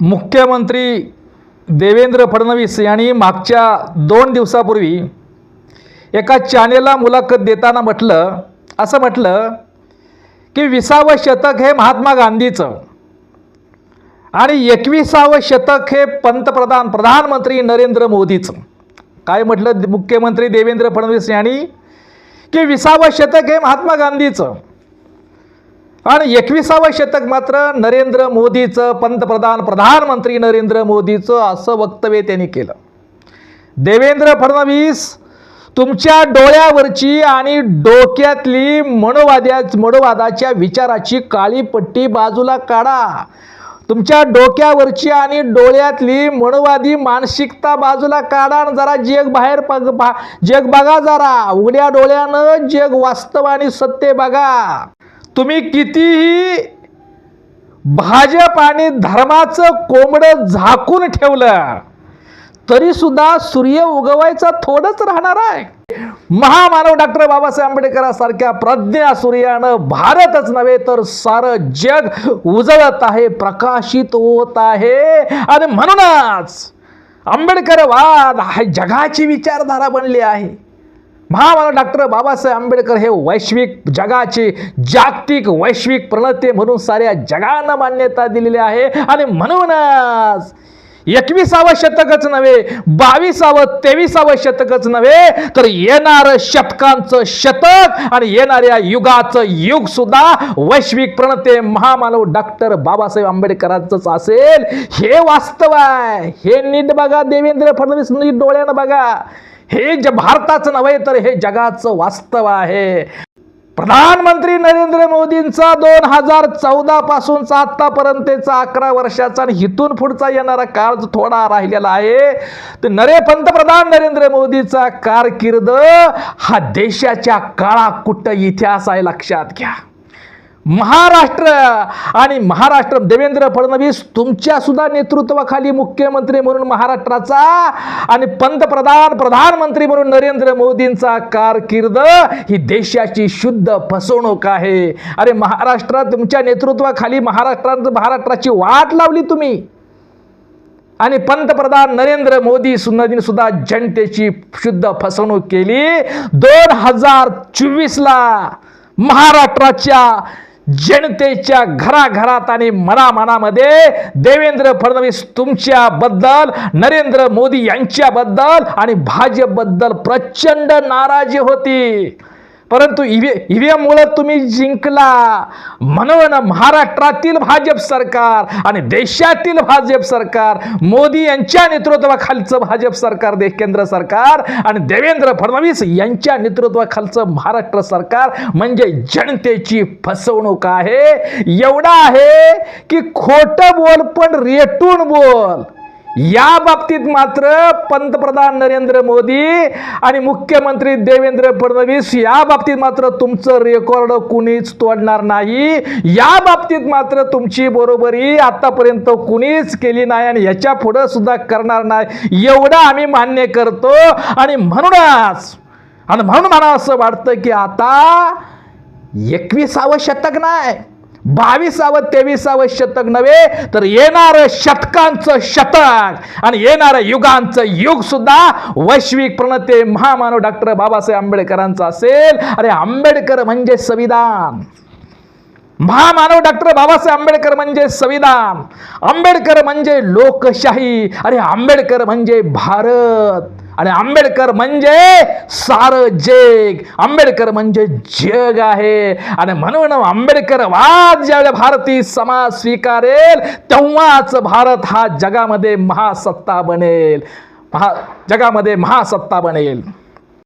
मुख्यमंत्री देवेंद्र फडणवीस यांनी मागच्या दोन दिवसापूर्वी एका चॅनेलला मुलाखत देताना म्हटलं असं म्हटलं की विसावं शतक हे महात्मा गांधीचं आणि एकविसावं शतक हे पंतप्रधान प्रधानमंत्री नरेंद्र मोदीचं. काय म्हटलं मुख्यमंत्री देवेंद्र फडणवीस यांनी? की विसावं शतक हे महात्मा गांधीचं. आणि एकविसावं शतक मात्र नरेंद्र मोदीचं पंतप्रधान प्रधानमंत्री नरेंद्र मोदीचं असं वक्तव्य त्यांनी केलं. देवेंद्र फडणवीस तुमच्या डोळ्यावरची आणि डोक्यातली मनोवाद्या मनोवादाच्या विचाराची काळी पट्टी बाजूला काढा. तुमच्या डोक्यावरची आणि डोळ्यातली मनोवादी मानसिकता बाजूला काढा आणि जरा जग बाहेर पग जग बघा जरा. उघड्या डोळ्यानं जग वास्तव आणि सत्य बघा. तुम्ही कितीही भाजप आणि धर्माचं कोंबडं झाकून ठेवलं तरी सुद्धा सूर्य उगवायचा थोडंच राहणार आहे. महामानव डॉक्टर बाबासाहेब आंबेडकरांसारख्या प्रज्ञा सूर्यानं भारतच नव्हे तर सारं जग उजळत आहे प्रकाशित होत आहे. आणि म्हणूनच आंबेडकरवाद हा जगाची विचारधारा बनली आहे. महामानव डॉक्टर बाबासाहेब आंबेडकर हे वैश्विक जगाचे जागतिक वैश्विक प्रणते म्हणून साऱ्या जगानं मान्यता दिलेली आहे. आणि म्हणूनच एकविसावं शतकच नव्हे बावीसावं तेविसावं शतकच नव्हे तर येणारं शतकांचं शतक आणि येणाऱ्या युगाचं युग सुद्धा वैश्विक प्रणते महामानव डॉक्टर बाबासाहेब आंबेडकरांचंच असेल. हे वास्तव आहे. हे नीट बघा देवेंद्र फडणवीस नीट डोळ्यानं बघा. हे जे भारताचं नव्हे तर हे जगाचं वास्तव आहे. प्रधानमंत्री नरेंद्र मोदींचा दोन हजार चौदा पासूनचा आतापर्यंतचा अकरा वर्षाचा आणि हिथून पुढचा येणारा काळ जो थोडा राहिलेला आहे. तर नरे पंतप्रधान नरेंद्र मोदीचा कारकीर्द हा देशाच्या काळा कुट्ट इतिहास आहे लक्षात घ्या. महाराष्ट्र आणि महाराष्ट्र देवेंद्र फडणवीस तुमच्यासुद्धा नेतृत्वाखाली मुख्यमंत्री म्हणून महाराष्ट्राचा आणि पंतप्रधान प्रधानमंत्री म्हणून नरेंद्र मोदींचा कारकीर्द ही देशाची शुद्ध फसवणूक आहे. अरे महाराष्ट्रात तुमच्या नेतृत्वाखाली महाराष्ट्रात महाराष्ट्राची वाट लावली तुम्ही. आणि पंतप्रधान नरेंद्र मोदी सुद्धा सुद्धा जनतेची शुद्ध फसवणूक केली. दोन हजार चोवीसला महाराष्ट्राच्या जनतेच्या घराघरात आणि मनामनामध्ये देवेंद्र फडणवीस तुमच्याबद्दल नरेंद्र मोदी यांच्याबद्दल आणि भाजपबद्दल प्रचंड नाराजी होती. परंतु ईव्ही ईव्हीएममुळे तुम्ही जिंकला. म्हणून महाराष्ट्रातील भाजप सरकार आणि देशातील भाजप सरकार मोदी यांच्या नेतृत्वाखालचं भाजप सरकार देश केंद्र सरकार आणि देवेंद्र फडणवीस यांच्या नेतृत्वाखालचं महाराष्ट्र सरकार म्हणजे जनतेची फसवणूक आहे. एवढा आहे की खोटं बोल पण रेटून बोल. या बाबतीत मात्र पंतप्रधान नरेंद्र मोदी आणि मुख्यमंत्री देवेंद्र फडणवीस या बाबतीत मात्र तुमचं रेकॉर्ड कुणीच तोडणार नाही. या बाबतीत मात्र तुमची बरोबरी आतापर्यंत कुणीच केली नाही आणि याच्या पुढं सुद्धा करणार नाही. एवढं आम्ही मान्य करतो आणि म्हणूनच आणि म्हणून मला असं वाटतं की आता एकविसावं शतक नाही. बावीसावं तेविसावं शतक नव्हे तर येणारं शतकांचं शतक आणि येणारं युगांचं युग सुद्धा वैश्विक प्रणते महामानव डॉक्टर बाबासाहेब आंबेडकरांचं असेल. अरे आंबेडकर म्हणजे संविधान. महामानव डॉक्टर बाबासाहेब आंबेडकर म्हणजे संविधान. आंबेडकर म्हणजे लोकशाही. अरे आंबेडकर म्हणजे भारत. आणि आंबेडकर म्हणजे सारं जग. आंबेडकर म्हणजे जग आहे. आणि म्हणून आंबेडकर वाद ज्यावेळेला भारतीय समाज स्वीकारेल तेव्हाच भारत हा जगामध्ये महासत्ता बनेल. महा जगामध्ये महासत्ता बनेल.